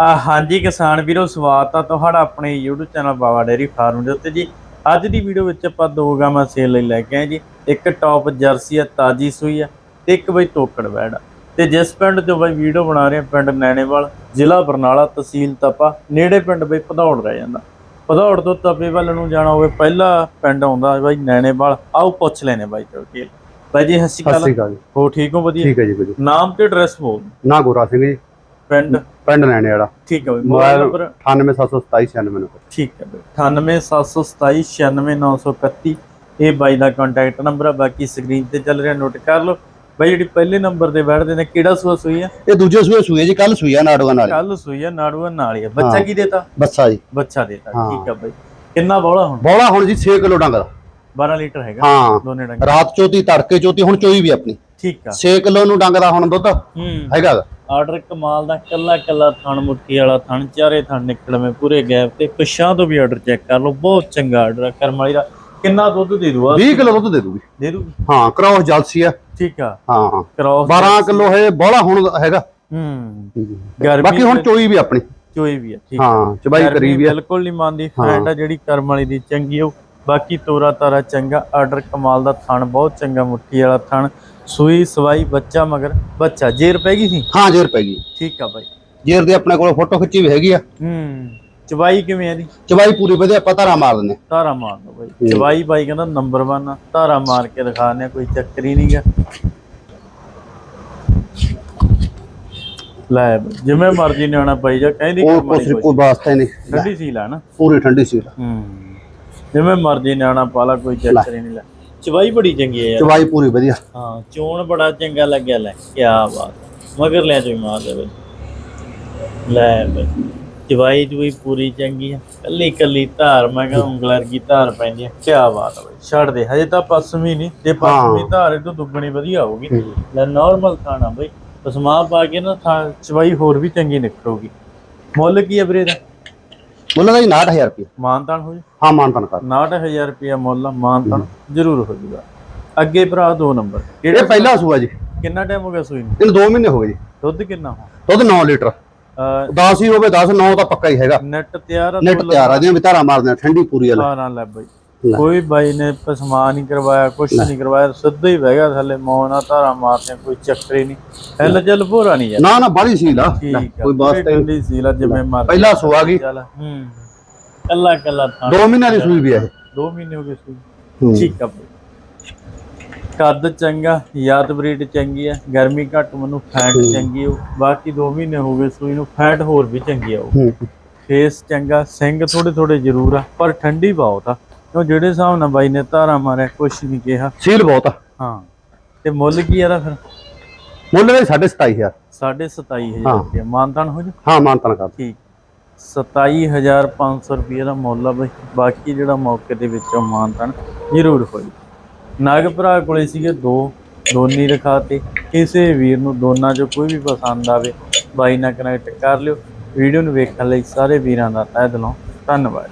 ਆ ਹਾਂਜੀ ਕਿਸਾਨ ਵੀਰੋ ਸਵਾਗਤ ਆ ਤੁਹਾਡਾ ਆਪਣੇ YouTube channel Bawa dairy farm ਦੇ ਉੱਤੇ ਜੀ। ਅੱਜ ਦੀ ਵੀਡੀਓ ਵਿੱਚ ਆਪਾਂ ਦੋ ਗਾਵਾਂ ਸੇਲ ਲਈ ਲੈ ਕੇ ਆਏ ਜੀ। ਇੱਕ ਟੌਪ ਜਰਸੀ ਆ ਤਾਜੀ ਸੂਈ ਆ ਤੇ ਇੱਕ ਬਈ ਤੋਕੜ ਬੈੜ ਆ। ਤੇ ਜਿਸ ਪਿੰਡ ਤੋਂ ਬਈ ਵੀਡੀਓ ਬਣਾ ਰਹੇ ਪਿੰਡ ਨੈਣੇਵਾਲ ਜ਼ਿਲ੍ਹਾ ਬਰਨਾਲਾ ਤਹਿਸੀਲ ਤਪਾ ਨੇੜੇ ਪਿੰਡ ਬਈ ਭਦੌੜ ਰਹਿ ਜਾਂਦਾ। ਭਦੌੜ ਤੋਂ ਤਪੇ ਵੱਲ ਨੂੰ ਜਾਣਾ ਹੋਵੇ ਪਹਿਲਾ ਪਿੰਡ ਆਉਂਦਾ ਬਈ ਨੈਣੇਵਾਲ। ਆਓ ਪੁੱਛ ਲੈਨੇ ਬਾਈ ਤੋਂ ਕੀ ਬਾਈ ਜੀ ਅਕਾਲ। ਜੀ। ਹੋ ਠੀਕ ਹੋ? ਵਧੀਆ? ਠੀਕ ਹੈ ਜੀ ਨਾਮ ਤੇ ਐਡਰੈਸ ਬੋਲ ਨਾ ਗੋਰਾ ਸਿੰਘ ਜੀ। ਪਿੰਡ? ਪਿੰਡ ਲੈਣੇ ਵਾਲਾ। ਠੀਕ ਹੈ ਬਈ ਮੋਬਾਈਲ ਨੰਬਰ? 98727 ਨੰਬਰ ਠੀਕ ਹੈ ਬਈ 9877296931 ਇਹ ਬਾਈ ਦਾ ਕੰਟੈਕਟ ਨੰਬਰ ਆ ਬਾਕੀ ਸਕਰੀਨ ਤੇ ਚੱਲ ਰਿਹਾ ਨੋਟ ਕਰ ਲਓ। ਬਾਈ ਜਿਹੜੀ ਪਹਿਲੇ ਨੰਬਰ ਤੇ ਬੈਠਦੇ ਨੇ ਕਿਹੜਾ ਸੂਆ ਸੂਈ ਆ? ਇਹ ਦੂਜੇ ਸੂਏ ਸੂਏ ਜੀ ਕੱਲ ਸੂਈ ਆ ਨਾੜੂਆਂ ਨਾਲ। ਕੱਲ ਸੂਈ ਆ ਨਾੜੂਆ ਨਾਲ ਹੀ ਆ। ਬੱਚਾ। ਕੀ ਦੇਤਾ? ਬੱਸਾ ਜੀ। ਬੱਚਾ ਦੇਤਾ। ਠੀਕ ਆ ਬਾਈ। ਕਿੰਨਾ ਬੋਲਾ ਹੁਣ? ਬੋਲਾ ਹੁਣ ਜੀ 6 ਕਿਲੋ ਡੰਗ ਦਾ 12 ਲੀਟਰ ਹੈਗਾ ਹਾਂ। ਦੋਨੇ ਡੰਗ ਰਾਤ ਚੋਤੀ ਤੜਕੇ ਚੋਤੀ ਹੁਣ ਚੋਈ ਵੀ ਆਪਣੀ। ਠੀਕ ਆ। 6 ਕਿਲੋ ਨੂੰ ਡੰਗ ਦਾ ਹੁਣ ਦੁੱਧ। ਹੈਗਾ। ਆਰਡਰ ਕਮਾਲ ਦਾ ਕੱਲਾ ਕੱਲਾ ਥਣ ਮੁੱਠੀ ਵਾਲਾ ਥਣ ਚਾਰੇ ਥਣ ਨਿਕਲਵੇਂ ਪੂਰੇ ਗੈਪ ਤੇ ਪਿਛਾਂ ਤੋਂ ਵੀ ਆਰਡਰ ਚੈੱਕ ਕਰ ਲਓ ਬਹੁਤ ਚੰਗਾ ਆਰਡਰ ਆ ਕਰਮ ਵਾਲੀ ਦਾ। ਕਿੰਨਾ ਦੁੱਧ ਦੇ ਦੂਆ 20 ਕਿਲੋ ਦੁੱਧ ਦੇ ਦੂਗੀ। ਦੇ ਦੂ ਹਾਂ ਕ੍ਰੋਸ ਜਲਸੀ ਆ। ਠੀਕ ਆ। ਹਾਂ ਹਾਂ। ਕ੍ਰੋਸ 12 ਕਿਲੋ ਹੈ ਬੋਲਾ ਹੁਣ ਹੈਗਾ। ਹੂੰ। ਬਾਕੀ ਹੁਣ ਚੋਈ ਵੀ ਆਪਣੀ। ਚੋਈ ਵੀ ਆ ਠੀਕ। ਹਾਂ ਚਬਾਈ ਕਰੀ ਵੀ ਆ। ਬਿਲਕੁਲ ਨਹੀਂ ਮੰਨਦੀ ਫਰੈਂਡ ਆ ਜਿਹੜੀ ਕਰਮ ਵਾਲੀ ਦੀ ਚੰਗੀ ਉਹ। ਬਾਕੀ ਤੋਰਾ ਤਾਰਾ ਚੰਗਾ ਆਰਡਰ ਕਮਾਲ ਦਾ ਥਣ ਬਹੁਤ ਚੰਗਾ ਮੁੱਠੀ ਵਾਲਾ ਥਣ ਸੂਈ ਸਵਾਈ ਬੱਚਾ ਮਗਰ ਬੱਚਾ ਜੇਰ ਪੈ ਗਈ ਸੀ? ਹਾਂ ਜੇਰ ਪੈ ਗਈ। ਠੀਕ ਆ ਬਾਈ। ਜੇਰ ਦੇ ਆਪਣੇ ਕੋਲ ਫੋਟੋ ਖਿੱਚੀ ਵੀ ਹੈਗੀ ਆ। ਹੂੰ ਚਵਾਈ ਕਿਵੇਂ ਆ ਦੀ ਚਬਾਈ ਪੂਰੀ ਵਧੀਆ ਪਤਾ ਰਾ ਮਾਰ ਦਿੰਦੇ ਧਾਰਾ ਮਾਰ ਦੋ ਬਾਈ। ਚਵਾਈ ਬਾਈ ਕਹਿੰਦਾ ਨੰਬਰ 1 ਆ ਧਾਰਾ ਮਾਰ ਕੇ ਦਿਖਾਣੇ ਆ ਕੋਈ ਚੱਕਰ ਹੀ ਨਹੀਂਗਾ ਲੈ ਜਿਵੇਂ ਮਰਜ਼ੀ ਨਿਆਣਾ ਪਾਈ ਜਾ ਕਹਿੰਦੀ ਕੋਈ। ਵਾਸਤਾ ਹੀ ਨਹੀਂ ਠੰਡੀ ਸੀ ਲੈ ਨਾ। ਪੂਰੀ ਠੰਡੀ ਸੀ ਹੂੰ। ਜਿਵੇਂ ਮਰਜ਼ੀ ਨਿਆਣਾ ਪਾਲਾ ਕੋਈ ਚੱਕਰ ਹੀ ਨਹੀਂ ਲੈ। ਚਵਾਈ ਬੜੀ ਚੰਗੀ ਹੈ ਯਾਰ। ਚਵਾਈ ਪੂਰੀ ਵਧੀਆ। ਹਾਂ ਚੋਣ ਬੜਾ ਚੰਗਾ ਲੱਗਿਆ ਲੈ ਕੀ ਬਾਤ। ਮਗਰ ਲਿਆ ਚੋਈ ਮਾਰ ਦੇ ਬਈ ਲੈ ਬਈ ਚਵਾਈ ਚੁਈ ਪੂਰੀ ਚੰਗੀ ਹੈ ਕੱਲੀ ਕੱਲੀ ਧਾਰ ਮੈਂ ਕਹਿੰਦਾ ਉਂਗਲਰ ਕੀ ਧਾਰ ਪੈਂਦੀ ਹੈ ਕੀ ਬਾਤ ਹੈ ਬਈ ਛੱਡ ਦੇ ਹਜੇ ਤਾਂ ਪਸਮੀ ਨਹੀਂ। ਜੇ ਪਸਮੀ ਧਾਰ ਇਹ ਤੋਂ ਦੁੱਗਣੀ ਵਧੀਆ ਹੋਊਗੀ। ਲੈ ਨਾਰਮਲ ਖਾਣਾ ਬਈ। ਪਸਮਾ ਪਾ ਕੇ ਨਾ ਥਾਂ ਚਵਾਈ ਹੋਰ ਵੀ ਚੰਗੀ ਨਿਕਲੂਗੀ ਮੁੱਲ ਕੀ ਹੈ ਵੀਰੇ ਦਾ ਮੁੱਲ ਦਾ ਜੀ 69000 ਰੁਪਏ ਮਾਨਤਾਨ ਹੋ ਜੀ? ਹਾਂ ਮਾਨਤਨ ਕਰ। 69000 ਰੁਪਇਆ ਮੁੱਲ ਆ, ਮਾਨਤਾਨ ਜ਼ਰੂਰ ਹੋ ਜੂਗਾ। ਅੱਗੇ ਭਰਾ ਦੋ ਨੰਬਰ। ਇਹ ਪਹਿਲਾ ਸੂਆ ਜੀ। ਕਿੰਨਾ ਟਾਈਮ ਹੋ ਗਿਆ ਸੂਈ ਨੂੰ? ਇਹਨੂੰ 2 ਮਹੀਨੇ ਹੋ ਗਏ ਜੀ। ਦੁੱਧ ਕਿੰਨਾ ਹੋ ਦੁੱਧ 9 ਲੀਟਰ। 10 ਹੀ ਹੋਵੇ 10 9 ਤਾਂ ਪੱਕਾ ਹੀ ਹੈਗਾ। ਨੈਟ ਤਿਆਰ ਆ ਨੈਟ ਤਿਆਰ ਆ ਦੀਆਂ ਵੀ ਧਾਰਾ ਮਾਰਦੇ ਆ ਠੰਡੀ ਪੂਰੀ ਵਾਲਾ। ਨਾ ਲੈ ਬਈ। ਕੋਈ ਬਾਈ ਨੇ ਪਸਮਾ ਨਹੀਂ ਕਰਵਾਇਆ ਕੁਛ ਨਹੀਂ ਕਰਵਾਇਆ ਸਿੱਧਾ ਹੀ ਬਹਿ ਗਿਆ ਥੱਲੇ ਮੌਨਾ ਧਾਰਾ ਮਾਰਦੇ ਕੋਈ ਚੱਕਰ ਹੀ ਨਹੀਂ। ਐਲ ਚੱਲ ਭੋਰਾ ਨਹੀਂ ਯਾਰ। ਨਾ ਨਾ ਬਾਲੀ ਸੀ ਲਾ ਠੀਕ ਆ ਕੋਈ ਬਾਤ ਪੂਰੀ ਠੰਡੀ ਸੀ ਲਾ ਜਿਵੇਂ ਮਰ ਪਹਿਲਾ ਸੂਆ ਗਈ। ਚੱਲ ਹੂੰ ਕੱਲਾ ਕੱਲਾ ਥਾਂ। 2 ਮਹੀਨਿਆਂ ਦੀ ਸੂਈ ਵੀ ਆ ਇਹ। 2 ਮਹੀਨੇ ਹੋ ਗਏ ਸੂਈ। ਹੂੰ। ਠੀਕ ਆ ਕੱਦ ਚੰਗਾ ਯਾਦ ਬਰੀਡ ਚੰਗੀ ਆ ਗਰਮੀ ਘੱਟ ਮੈਨੂੰ ਫੈਟ ਚੰਗੀ ਉਹ ਬਾਕੀ 2 ਮਹੀਨੇ ਹੋ ਗਏ ਸੂਈ ਨੂੰ ਫੈਟ ਹੋਰ ਵੀ ਚੰਗੀ ਆ ਉਹ। ਹੂੰ। ਫੇਸ ਚੰਗਾ ਸਿੰਘ ਥੋੜੇ ਥੋੜੇ ਜ਼ਰੂਰ ਆ ਪਰ ਠੰਡੀ ਬਹੁਤ ਆ। ਕਿਉਂ ਜਿਹੜੇ ਹਿਸਾਬ ਨਾਲ ਬਾਈ ਨੇ ਧਾਰਾ ਮਾਰਿਆ ਕੁਛ ਨਹੀਂ ਕਿਹਾ। ਸੀਲ ਬਹੁਤ ਆ। ਹਾਂ। ਤੇ ਮੁੱਲ ਕੀ ਆ ਦਾ ਫਿਰ? ਮੁੱਲ ਦੇ 27500 27500 ਹਾਂ। ਰੁਪਏ ਮਾਨਤਾਨ ਹੋ ਜਾ? ਹਾਂ ਮਾਨਤਨ ਕਰ। ਠੀਕ। 27500 ਰੁਪਏ ਦਾ ਮੁੱਲ ਆ ਬਈ। ਬਾਕੀ ਜਿਹੜਾ ਮੌਕੇ ਦੇ ਵਿੱਚੋਂ ਮਾਨਤਾਨ ਜ਼ਰੂਰ ਹੋਈ ਨਾਗ ਭਰਾ ਕੋਲੇ ਸੀਗੇ ਦੋ ਦੋਨੀ ਰਖਾਤੇ। ਕਿਸੇ ਵੀਰ ਨੂੰ ਦੋਨਾਂ ਚੋਂ ਕੋਈ ਵੀ ਪਸੰਦ ਆਵੇ ਬਾਈ ਨਾਲ ਕਨੈਕਟ ਕਰ ਲਿਓ। ਵੀਡੀਓ ਨੂੰ ਵੇਖਣ ਲਈ ਸਾਰੇ ਵੀਰਾਂ ਦਾ ਤਹਿ ਦਿਲੋਂ ਧੰਨਵਾਦ।